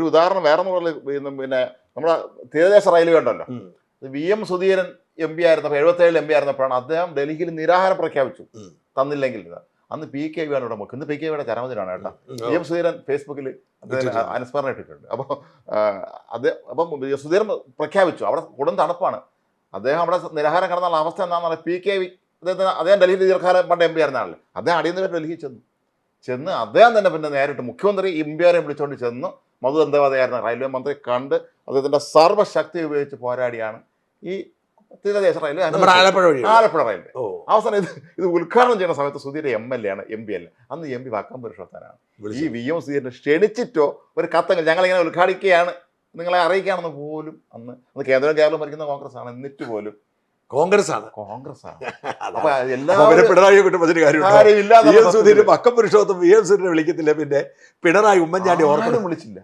ഒരു ഉദാഹരണം വേറെ ഒന്നും പിന്നെ നമ്മുടെ തീരദേശ റെയിൽവേ ഉണ്ടല്ലോ. V M Sudheeran M P ആയിരുന്നപ്പോൾ എഴുപത്തേഴിൽ എം പി ആയിരുന്നപ്പോഴാണ് അദ്ദേഹം ഡൽഹിയിൽ നിരാഹാരം പ്രഖ്യാപിച്ചു. തന്നില്ലെങ്കിൽ. അന്ന് പി കെ വിയാണ് ഇവിടെ ഇന്ന് പി കെ വിയുടെ ചരമദിനാണ് കേട്ടോ. വി എം സുധീരൻ ഫേസ്ബുക്കിൽ അനുസ്മരണ ഇട്ടിട്ടുണ്ട്. അപ്പോൾ അത് അപ്പം സുധീരൻ പ്രഖ്യാപിച്ചു. അവിടെ കൊടും തണുപ്പാണ്. അദ്ദേഹം അവിടെ നിരാഹാരം കിടന്നുള്ള അവസ്ഥ എന്താണെന്ന് പി കെ വി അദ്ദേഹത്തിന് അദ്ദേഹം ഡൽഹിയിൽ ദീർഘകാലം പണ്ട് എം പി ആയിരുന്ന ആളല്ലേ അദ്ദേഹം അടിയന്തര ഡൽഹിയിൽ ചെന്നു. ചെന്ന് അദ്ദേഹം തന്നെ പിന്നെ നേരിട്ട് മുഖ്യമന്ത്രി എം പി ആരെ വിളിച്ചുകൊണ്ട് ചെന്ന്. മധു ദന്തവാദയായിരുന്ന റെയിൽവേ മന്ത്രി കണ്ട് അദ്ദേഹത്തിന്റെ സർവശക്തി ഉപയോഗിച്ച് പോരാടിയാണ് ഈ തീരദേശ റെയിൽവേ. ആലപ്പുഴ ആലപ്പുഴ റെയിൽവേ. ഓ. അവസാനം ഇത് ഇത് ഉദ്ഘാടനം ചെയ്യുന്ന സമയത്ത് സുധീര എം എൽ എ ആണ് എം പി അല്ല. അന്ന് എം പി വക്കം പുരുഷോത്തനാണ് ഈ. വി എം സുധീരനെ ക്ഷണിച്ചിട്ടോ ഒരു കത്തങ്ങൾ ഞങ്ങളിങ്ങനെ ഉദ്ഘാടിക്കുകയാണ്. നിങ്ങളെ അറിയിക്കുകയാണെന്ന് പോലും അന്ന് അന്ന് കേന്ദ്രം കേരളം ഭരിക്കുന്ന കോൺഗ്രസ് ആണ് എന്നിട്ട് പോലും കോൺഗ്രസ് ആണ് കോൺഗ്രസ് ആണ് പിണറായി വി എം സുധീരൻ പക്കം പുരുഷോത്തം വി എം സുധീരനെ വിളിക്കത്തില്ല പിന്നെ പിണറായി ഉമ്മൻചാണ്ടി ഓർമ്മ ഓർക്കണം. വിളിച്ചില്ല.